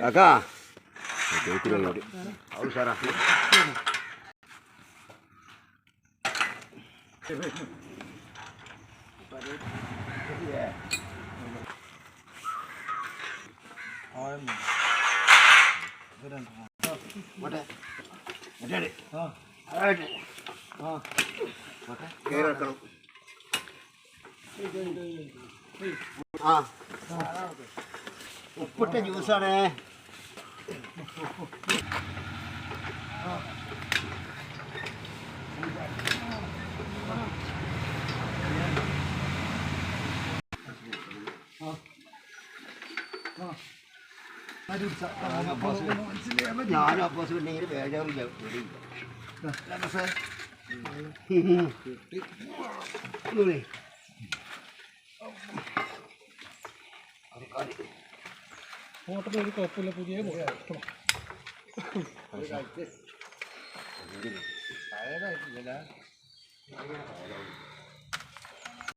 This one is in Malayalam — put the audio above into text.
കാക്കാ. കേൾക്കില്ല അത് സാറാ കേറക്കണം ആ. ഉപ്പിട്ട ജ്യൂസാണ്. ഞാനും അപ്പോസ് ഉണ്ടെങ്കിൽ ബേജാറില്ല ഫോട്ടോ ഒരു കുഴപ്പമില്ല പുതിയ പഴയതായിട്ടില്ല